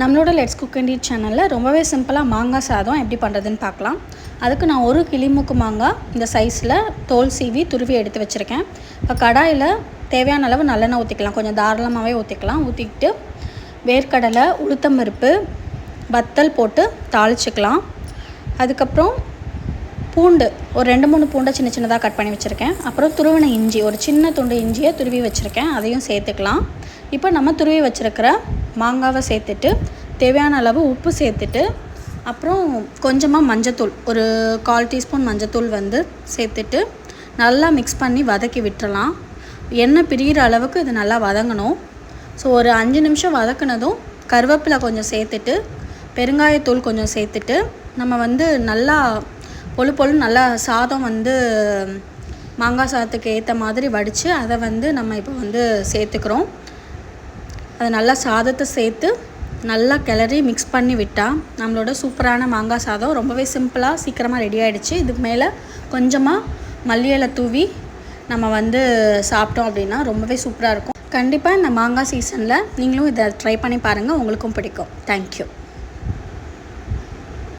நம்மளோட let's cook and eat சேனலில் ரொம்பவே சிம்பிளாக மாங்காய் சாதம் எப்படி பண்ணுறதுன்னு பார்க்கலாம். அதுக்கு நான் ஒரு கிளிமுக்கு மாங்காய் இந்த சைஸில் தோல் சீவி துருவி எடுத்து வச்சுருக்கேன். இப்போ கடாயில் தேவையான அளவு நல்லெண்ணெய் ஊற்றிக்கலாம் கொஞ்சம் தாராளமாகவே ஊற்றிக்கலாம் ஊற்றிக்கிட்டு வேர்க்கடலை உளுத்தம்பருப்பு வத்தல் போட்டு தாளிச்சிக்கலாம். அதுக்கப்புறம் பூண்டு ஒரு ரெண்டு மூணு பூண்டை சின்ன சின்னதாக கட் பண்ணி வச்சுருக்கேன். அப்புறம் துருவின இஞ்சி ஒரு சின்ன துண்டு இஞ்சியை துருவி வச்சுருக்கேன். அதையும் சேர்த்துக்கலாம். இப்போ நம்ம துருவி வச்சுருக்கிற மாங்காவை சேர்த்துட்டு தேவையான அளவு உப்பு சேர்த்துட்டு அப்புறம் கொஞ்சமாக மஞ்சத்தூள் ஒரு கால் டீஸ்பூன் மஞ்சத்தூள் வந்து சேர்த்துட்டு நல்லா மிக்ஸ் பண்ணி வதக்கி விட்டுறலாம். எண்ணெய் பிரிகிற அளவுக்கு இது நல்லா வதங்கணும். ஸோ ஒரு அஞ்சு நிமிஷம் வதக்குனதும் கருவேப்பிலை கொஞ்சம் சேர்த்துட்டு பெருங்காயத்தூள் கொஞ்சம் சேர்த்துட்டு நம்ம வந்து நல்லா பொழு பொழு நல்லா சாதம் வந்து மாங்காய் சாதத்துக்கு ஏற்ற மாதிரி வடித்து அதை வந்து நம்ம இப்போ வந்து சேர்த்துக்கிறோம். அது நல்லா சாதத்தை சேர்த்து நல்லா கிளறி மிக்ஸ் பண்ணி விட்டால் நம்மளோட சூப்பரான மாங்காய் சாதம் ரொம்பவே சிம்பிளாக சீக்கிரமாக ரெடி ஆகிடுச்சு இதுக்கு மேலே கொஞ்சமாக மல்லியலை தூவி நம்ம வந்து சாப்பிட்டோம் அப்படின்னா ரொம்பவே சூப்பராக இருக்கும். கண்டிப்பாக இந்த மாங்காய் சீசனில் நீங்களும் இதை ட்ரை பண்ணி பாருங்கள் உங்களுக்கும் பிடிக்கும். தேங்க்யூ